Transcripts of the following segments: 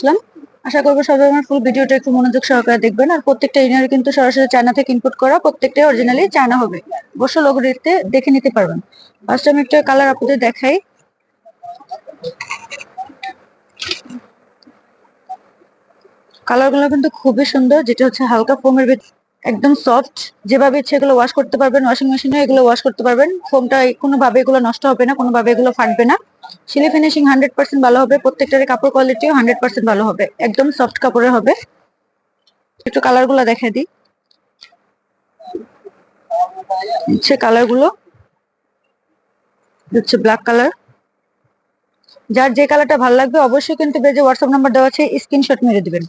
আসলাম। আশা করব সবাই আমার ফুল ভিডিওটা একটু মনোযোগ সহকারে দেখবেন। আর প্রত্যেকটা ইনার কিন্তু সরাসরি চায়না থেকে ইনপুট করা, প্রত্যেকটাই অরিজিনালি চায়না হবে। অবশ্য লোগো দেখতে দেখে নিতে পারবেন। ফার্স্ট আমি একটা কালার আপনাদের দেখাই। কালারগুলো কিন্তু খুবই সুন্দর, যেটা হচ্ছে হালকা ফোমের একদম সফট যেভাবে ইচ্ছে এগুলো ওয়াশ করতে পারবেন ওয়াশিং মেশিনে এগুলো ওয়াশ করতে পারবেন। ফোমটা কোনোভাবে এগুলো নষ্ট হবে না কোনোভাবে এগুলো ফাটবে না। সিলি ফিনিশিং হান্ড্রেড পার্সেন্ট ভালো হবে প্রত্যেকটার কাপড় কোয়ালিটিও হান্ড্রেড পার্সেন্ট ভালো হবে, একদম সফট কাপড়ের হবে। একটু কালারগুলো দেখা দিই। হচ্ছে কালারগুলো হচ্ছে ব্ল্যাক কালার যার যে কালারটা ভালো লাগবে অবশ্যই কিন্তু পেজে হোয়াটসঅ্যাপ নাম্বার দেওয়া আছে স্ক্রিনশট মেরে দিবেন।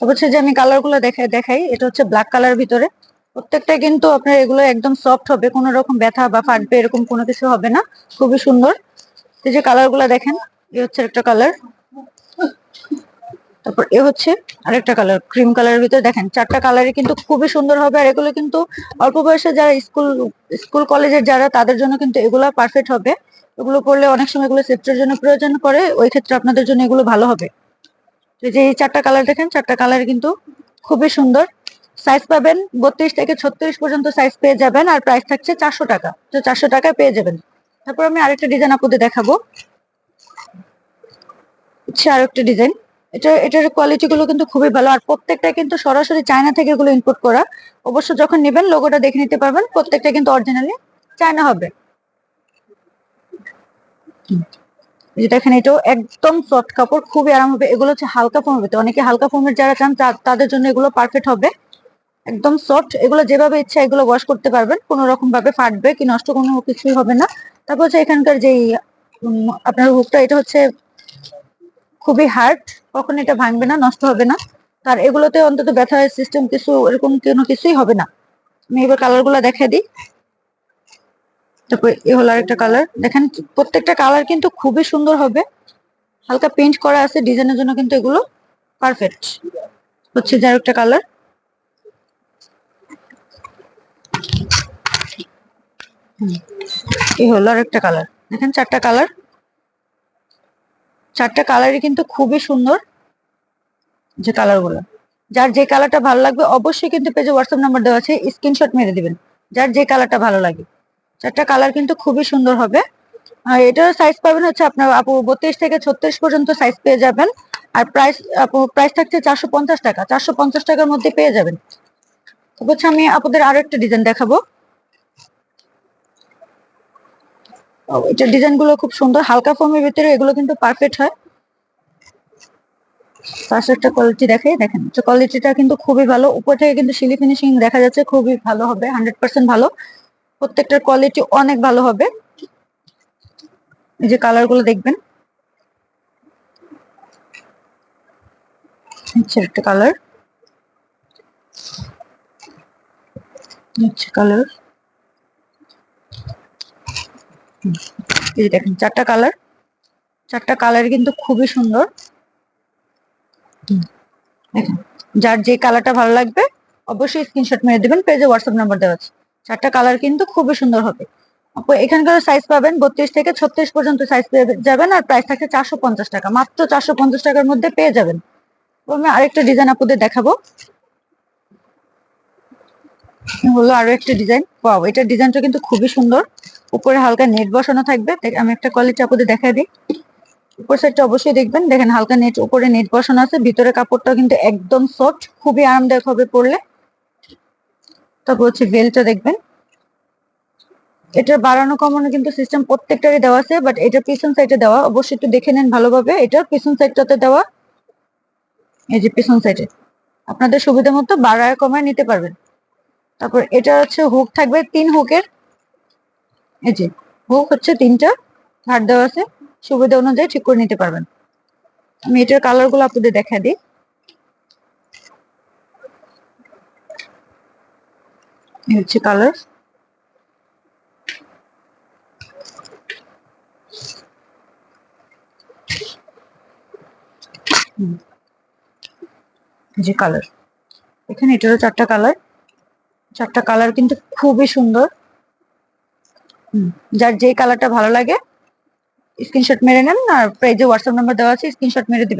তারপর হচ্ছে যে আমি কালারগুলো দেখাই দেখাই এটা হচ্ছে ব্ল্যাক কালার ভিতরে। প্রত্যেকটা কিন্তু আপনার এগুলো একদম সফট হবে, কোনো রকম ব্যথা বা ফাটবে এরকম কোনো কিছু হবে না, খুবই সুন্দর। এই যে কালারগুলো দেখেন, এ হচ্ছে একটা কালার তারপর এ হচ্ছে আরেকটা কালার ক্রিম কালারের ভিতরে দেখেন, চারটা কালারই কিন্তু খুবই সুন্দর হবে, আর এগুলো কিন্তু অল্প বয়সে যারা স্কুল স্কুল কলেজের যারা, তাদের জন্য কিন্তু এগুলো পারফেক্ট হবে। এগুলো পড়লে অনেক সময় এগুলো সেফটির জন্য প্রয়োজন করে ওই ক্ষেত্রে আপনাদের জন্য এগুলো ভালো হবে। এই যে এই চারটা কালার দেখেন, চারটা কালার কিন্তু খুবই সুন্দর। সাইজ পাবেন বত্রিশ থেকে ছত্রিশ পর্যন্ত সাইজ পেয়ে যাবেন আর প্রাইস থাকছে চারশো টাকা। তো চারশো টাকায় পেয়ে যাবেন। তারপর আমি আরেকটা ডিজাইন আপনাদের দেখাবো। হচ্ছে আরেকটা ডিজাইন এটা, এটার কোয়ালিটি গুলো কিন্তু খুবই ভালো। আর প্রত্যেকটা কিন্তু সরাসরি চায়না থেকে এগুলো ইম্পোর্ট করা। অবশ্য যখন নেবেন লোগোটা দেখে নিতে পারবেন। প্রত্যেকটা কিন্তু অরিজিনালি চায়না হবে। যে দেখেন, এটাও একদম সফট কাপড়, খুবই আরাম হবে। এগুলো হচ্ছে হালকা ফোমের ভিতরে। অনেকে হালকা ফোমের যারা চান তাদের জন্য এগুলো পারফেক্ট হবে। একদম সফট এগুলো যেভাবে ইচ্ছা এগুলো ওয়াশ করতে পারবেন। কোনো রকম ভাবে ফাটবে কি নষ্ট কোনো কিছুই হবে না। তারপর হচ্ছে এখানকার যেই আপনার হুকটা এটা হচ্ছে খুবই হার্ড কখন এটা ভাঙবে না, নষ্ট হবে না। আর এগুলোতে অন্তত ব্যথা সিস্টেম কিছু, এরকম কোনো কিছুই হবে না। আমি এবার কালারগুলা দেখা দিই। তারপর এ হলো আরেকটা কালার দেখেন, প্রত্যেকটা কালার কিন্তু খুবই সুন্দর হবে। হালকা পেন্ট করা আছে ডিজাইনের জন্য কিন্তু এগুলো পারফেক্ট হচ্ছে যার একটা কালার এই হলো আরেকটা কালার দেখেন চারটা কালার চারটা কালারই কিন্তু খুবই সুন্দর যে কালারগুলো। যার যে কালারটা ভালো লাগবে অবশ্যই কিন্তু পেজে হোয়াটসঅ্যাপ নাম্বার দেওয়া আছে স্ক্রিনশট মেরে দিবেন। যার যে কালারটা ভালো লাগে। চারটা কালার কিন্তু খুবই সুন্দর হবে। আর এটার সাইজ পাবেন হচ্ছে আপনার আপু বত্রিশ থেকে ছত্রিশ পর্যন্ত সাইজ পেয়ে যাবেন। আর প্রাইস আপু প্রাইস থাকছে চারশো পঞ্চাশ টাকা। চারশো পঞ্চাশ টাকার মধ্যে পেয়ে যাবেন। হচ্ছে আমি আপনাদের আরও একটা ডিজাইন দেখাবো। এটা ডিজাইনগুলো খুব সুন্দর। হালকা ফর্মের ভিতরে এগুলো কিন্তু পারফেক্ট হয়। পাশে একটা কোয়ালিটি দেখে দেখেন। কোয়ালিটিটা কিন্তু খুবই ভালো। উপর থেকে কিন্তু সিলি ফিনিশিং দেখা যাচ্ছে খুবই ভালো হবে হান্ড্রেড পার্সেন্ট ভালো। প্রত্যেকটার কোয়ালিটি অনেক ভালো হবে। এই যে কালারগুলো দেখবেন। একটা কালার কালার এই দেখেন, চারটা কালার চারটা কালার কিন্তু খুবই সুন্দর। দেখেন, যার যে কালারটা ভালো লাগবে, অবশ্যই স্ক্রিনশট মেরে দেবেন পেজে হোয়াটসঅ্যাপ নাম্বার দেওয়া আছে। চারটা কালার কিন্তু খুবই সুন্দর হবে। এখানকার সাইজ পাবেন বত্রিশ থেকে ছত্রিশ পর্যন্ত সাইজ পেয়ে যাবেন, আর প্রাইস থাকে চারশো পঞ্চাশ টাকা। মাত্র চারশো পঞ্চাশ টাকার মধ্যে পেয়ে যাবেন। আমি আরেকটা ডিজাইন আপনাদের দেখাবো। হলো আরও একটা ডিজাইন পাও এটার ডিজাইনটা কিন্তু খুবই সুন্দর। উপরে হালকা নেট বসানো থাকবে। আমি একটা কোয়ালিটি আপনাদের দেখাই দিই। উপর সাইডটা অবশ্যই দেখবেন। দেখেন, হালকা নেট উপরে নেট বসানো আছে। ভিতরে কাপড়টা কিন্তু একদম সফট খুবই আরামদায়ক হবে পরলে। তারপর হচ্ছে বেলটা দেখবেন। এটা বাড়ানো, কমানো কিন্তু সিস্টেম প্রত্যেকটারই দেওয়া আছে বাট এটার পিছন সাইডে দেওয়া। অবশ্যই একটু দেখে নেন ভালোভাবে। এটার পিছন সাইডটাতে দেওয়া। এই যে পিছন সাইডে আপনাদের সুবিধা মতো বাড়ায়, কমায় নিতে পারবেন। তারপর এটা হচ্ছে হুক থাকবে, তিন হুকের এই যে হুক হচ্ছে তিনটা ধার দেওয়া আছে, সুবিধা অনুযায়ী ঠিক করে নিতে পারবেন। আমি এটার কালারগুলো আপনাদের দেখা দিই। হচ্ছে কালার যে কালার এখানে এটারও চারটা কালার চারটা কালার কিন্তু খুবই সুন্দর। যার যে কালারটা ভালো লাগে স্ক্রিনশট মেরে নেন আর প্রাইজে হোয়াটসঅ্যাপ নাম্বার দেওয়া আছে স্ক্রিনশট মেরে দিবেন।